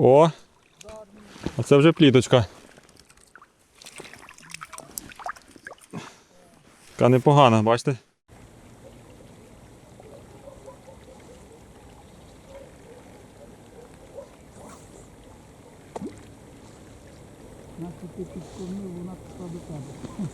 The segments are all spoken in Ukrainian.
О! А це вже пліточка. Така непогана, бачите? Нащо ти підкормив, вона пішла до тебе.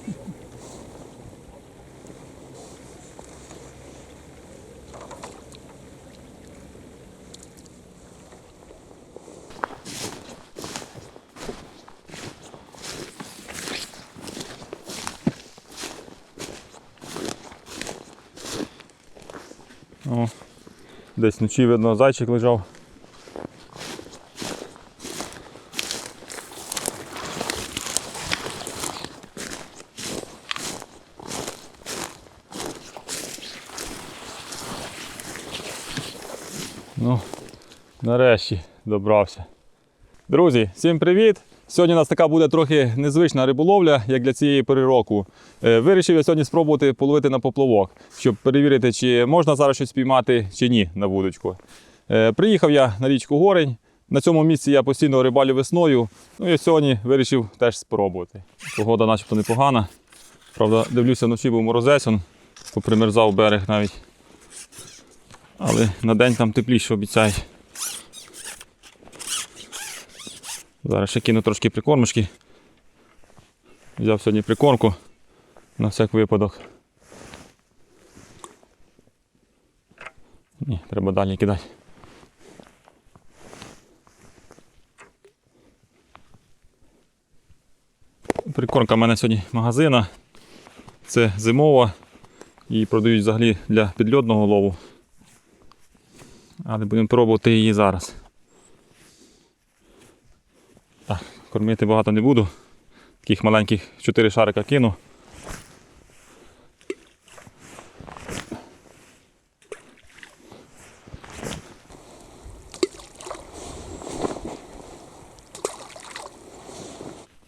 О, десь вночі видно зайчик лежав. Ну, нарешті добрався. Друзі, всім привіт! Сьогодні у нас така буде трохи незвична риболовля, як для цієї пори року. Е, Вирішив я сьогодні спробувати половити на поплавок, щоб перевірити, чи можна зараз щось піймати, чи ні на вудочку. Е, Приїхав я на річку Горень. На цьому місці я постійно рибалю весною. Ну і сьогодні вирішив теж спробувати. Погода начебто непогана. Правда, дивлюся, вночі був морозець, он попримерзав берег навіть. Але на день там тепліше обіцяють. Зараз ще кину трошки прикормочки. Взяв сьогодні прикормку на всяк випадок. Ні, треба далі кидати. Прикормка в мене сьогодні магазина. Це зимова. Її продають взагалі для підльотного лову. Але будемо пробувати її зараз. Так, кормити багато не буду. Таких маленьких 4 шарика кину.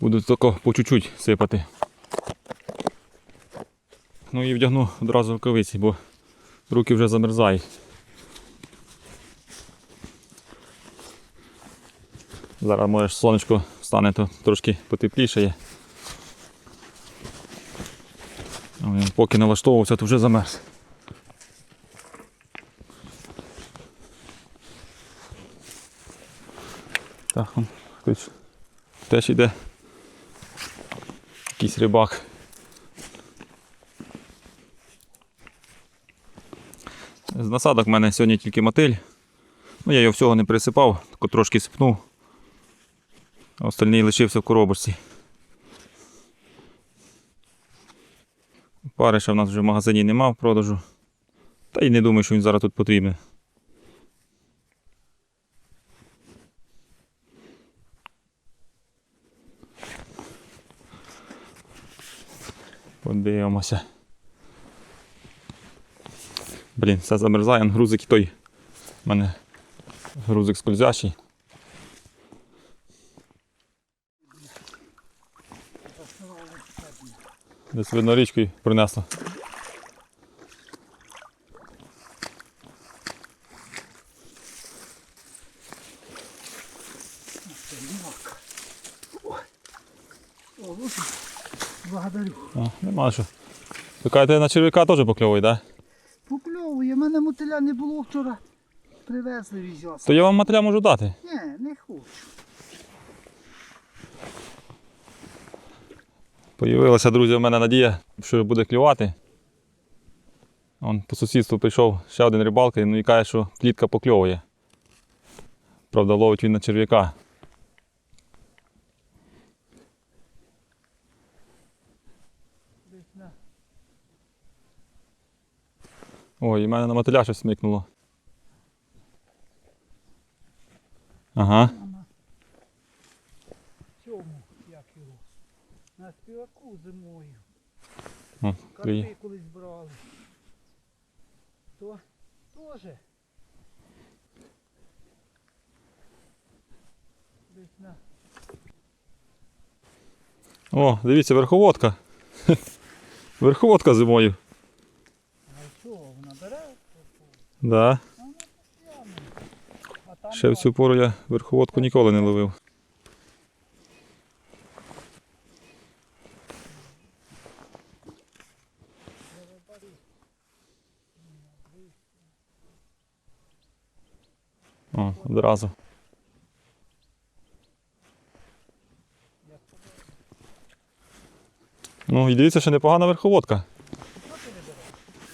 Буду тільки по чуть-чуть сипати. Ну і вдягну одразу рукавиці, бо руки вже замерзають. Зараз може ж сонечко стане, то трошки потеплішає. Але Поки налаштовувався, то вже замерз. Так, он хтось теж іде. Якийсь рибак. З насадок в мене сьогодні тільки мотиль. Ну, я його всього не присипав, тільки трошки сипнув. Остальний лишився в коробочці. Париша в нас вже в магазині нема в продажу. Та й не думаю, що він зараз тут потрібен. Подивимося. Блін, все замерзає, грузик той. У мене грузик скользящий. Десь видно річкою принесло. Благодарю. А, нема що. Кажете, на черв'яка теж покльовує, так? Да? Покльовує, в мене мотиля не було вчора. Привезли візьоса. То я вам матеріал можу дати. Ні, не хочу. Появилася, друзі, у мене надія, що буде клювати. Он по сусідству прийшов ще один рибалка ну, і каже, що клітка покльовує. Правда, ловить він на черв'яка. Ой, і в мене на мотиля щось смикнуло. Ага. цьому, як його. На співаку зимою. Карпи колись брали. То теж. Десь на О, дивіться, верховодка. Верховодка зимою. а чого вона бере? Да. Ще в цю пору я верховодку ніколи не ловив. О, одразу. Ну, і дивіться, що непогана верховодка.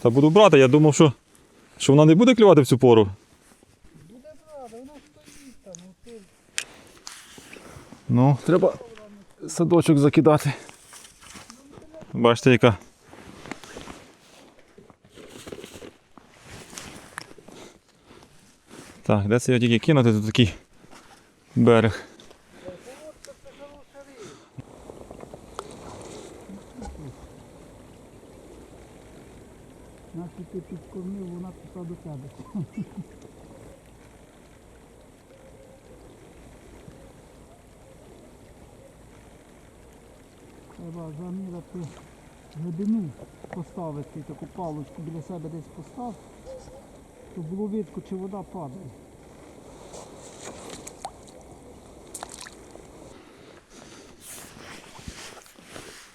Та буду брати, я думав, що, що вона не буде клювати в цю пору. Буде брати, воно стоїть там, Ну, треба садочок закидати. Бачите, яка. Так, де це його тільки кинути, тут такий берег. Нащо ти підкормив, вона пішла до тебе. Треба заміряти глибину поставити, таку паличку біля себе десь постав, щоб було видко, чи вода падає.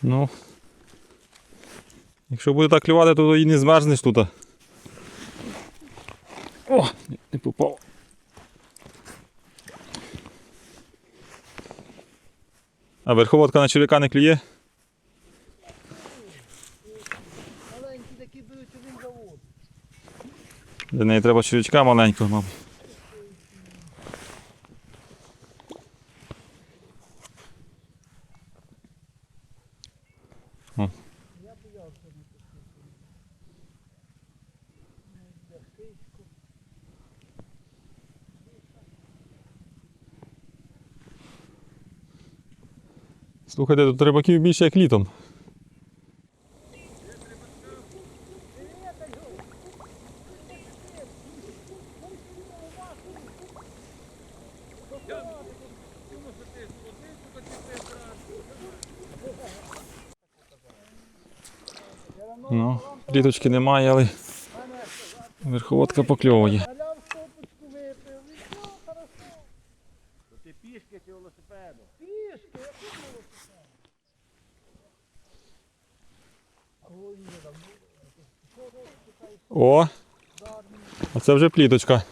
Ну. Якщо буде так клювати, то і не змерзнеш тут. О, не попав. А верховодка на черв'яка не клює? Для неї треба черв'ячка маленького, мабуть. Слухайте, тут рибаків більше як літом. Пліточки немає, але верховодка покльовує. Ти пішки чи велосипедом? Пішки, О! А це вже пліточка.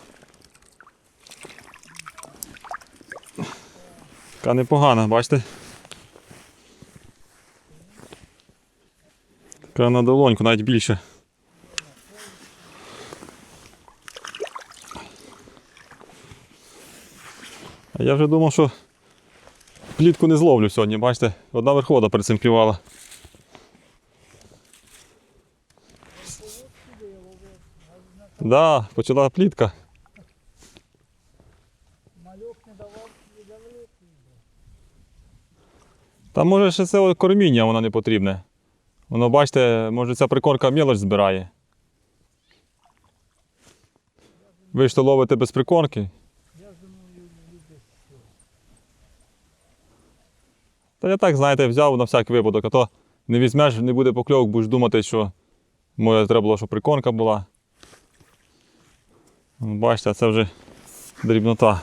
Така непогана, бачите? Така на долоньку, навіть більше. А я вже думав, що плітку не зловлю сьогодні, бачите? Одна верховода перед клювала. Да, почала плітка. мальок не давав великої. Та може ще це корміння воно не потрібне. Воно, бачите, може ця прикормка мілоч збирає. Ви ж то ловите без прикормки. Я думаю, люди. Та я так, знаєте, взяв на всякий випадок, а то не візьмеш, не буде покльовок, будеш думати, що може треба було, щоб прикормка була. Ну, Бачите, це вже дрібнота.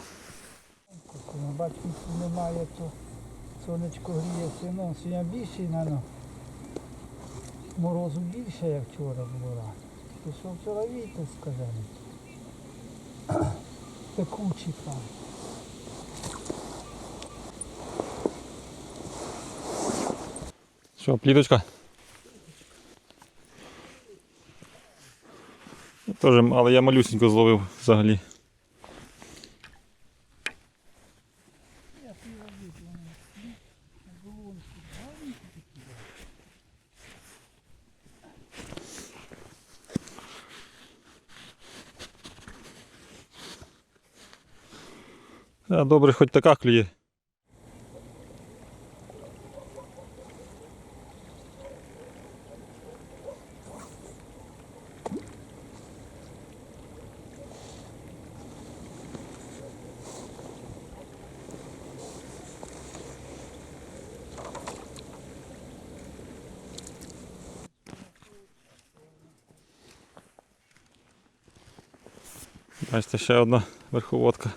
Бачите, немає, то сонечко гріється. Ну, сьогодні більше, напевно, морозу більше, як вчора було що вчора вітер сказали? Пекучий там. Що, пліточка? Теж, але я малюсенько зловив взагалі. А, добре, хоч така клює. Бачите, ще одна верховодка.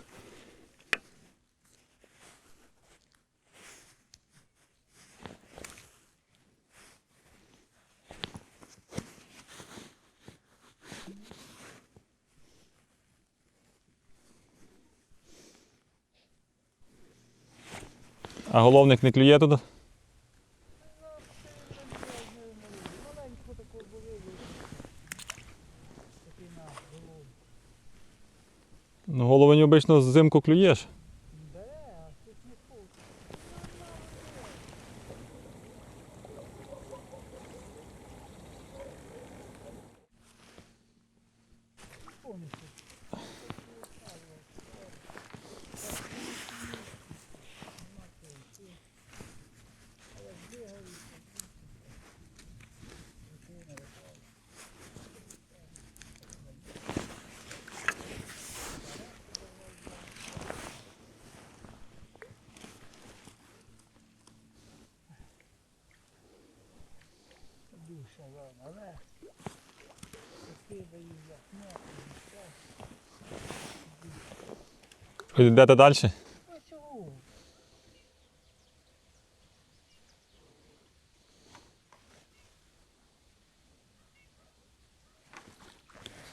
А головник не клює туди? Ну, головень обично взимку клюєш. Де, а тут не хоче. Повністю. Душа вам, але спасибо їй за смерть. Йдете далі?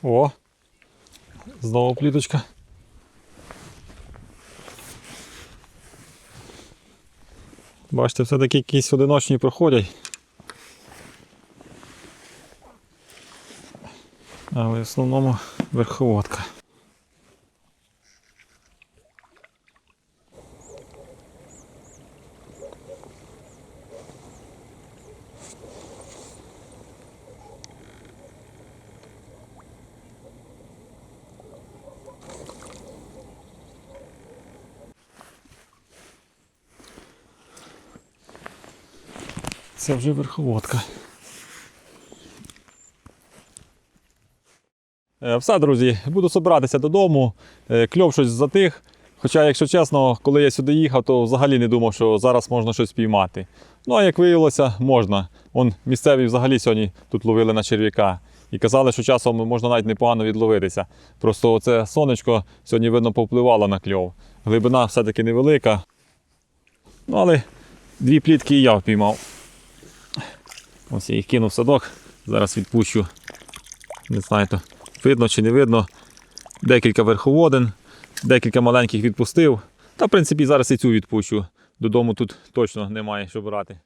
О! Знову пліточка. Бачите, все-таки якісь одиночні проходять. Але в основному верховодка. Це вже верховодка. Е, Все, друзі, буду собиратися додому. Е, Кльов щось затих. Хоча, якщо чесно, коли я сюди їхав, то взагалі не думав, що зараз можна щось піймати. Ну а як виявилося, можна. Вон місцеві взагалі сьогодні тут ловили на черв'яка. І казали, що часом можна навіть непогано відловитися. Просто це сонечко сьогодні, видно, повпливало на кльов. Глибина все-таки невелика. Ну, але дві плітки і я впіймав. Ось я їх кинув в садок. Зараз відпущу. Не знаю, то видно чи не видно. Декілька верховодин, декілька маленьких відпустив. Та, в принципі, зараз і цю відпущу. Додому тут точно немає що брати.